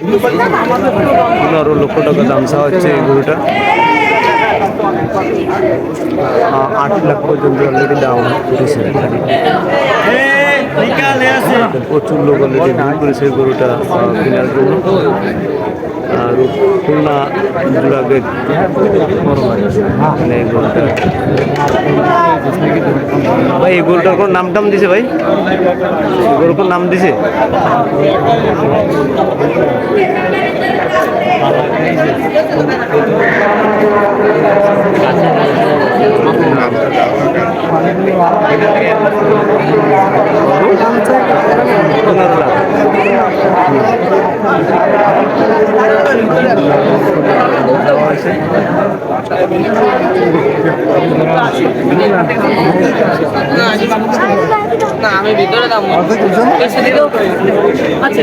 পনেরো লক্ষ টাকা দাম চাওয়া হচ্ছে এই গরুটা। আট লাখ পর্যন্ত অলরেডি দাম এখানে। প্রচুর লোক অলরেডি ভিড় করেছে গরুটা কেনার জন্য। আর খুলনা জোড়া মানে এই গরুটা। ভাই, এই গরুটার কোন নাম টাম দিছে ভাই? গরুর নাম দিছে? হয়েছে না আমি ভিতরে দাম দিলেও আচ্ছা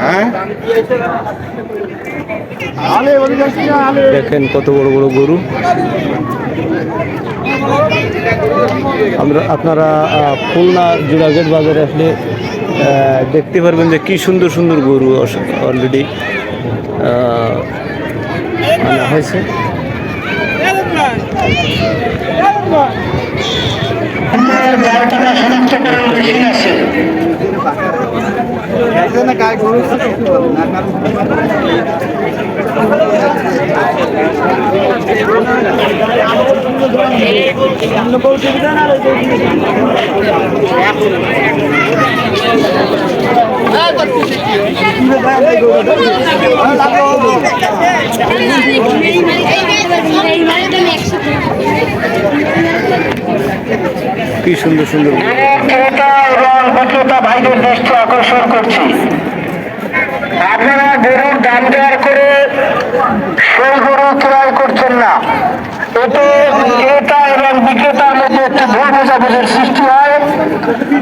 হ্যাঁ দেখেন কত বড় বড় গরু আমরা আপনারা খুলনা জোড়াগেট বাজারে আসলে দেখতে পারবেন যে কি সুন্দর সুন্দর গরু অলরেডি আনা হয়েছে গায়ে গরু কি সুন্দর সুন্দর ভাইদের দৃষ্টি আকর্ষণ করছি। আপনারা গরুর দাম দেওয়ার করে সেই গরু ক্রয় করছেন না। এতে ক্রেতা এবং বিক্রেতার মধ্যে একটি ভুল বোঝাবুঝির সৃষ্টি হয়।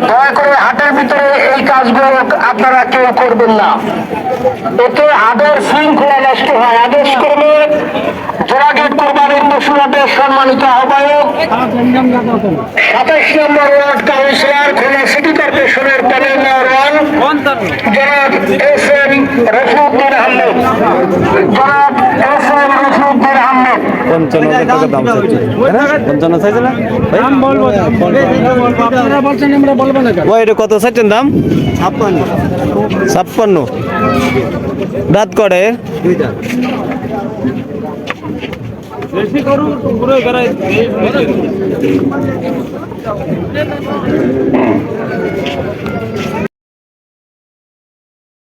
দয়া করে হাটের ভিতরে এই কাজগুলো আপনারা কেউ করবেন না। এতে হাটের শৃঙ্খলা নষ্ট হয়। আদেশ করবে সম্মানিত আহ্বায়ক সাতাশ number ward councillor, Khulna city কর্পোরেশনের প্যানেল মেয়র জনাব এস এম রফিউদ্দিন আহমেদ। জনাব এস এম রফিউদ্দিন আহমেদ পঞ্চান্ন হাজার টাকা দাম চাইছে? পঞ্চান্ন চাইছে না? ভাই? আপনারা বলছেন আমরা বলব না ভাই এটা কত চাইছেন দাম? ছাপ্পান্ন। দাঁত করে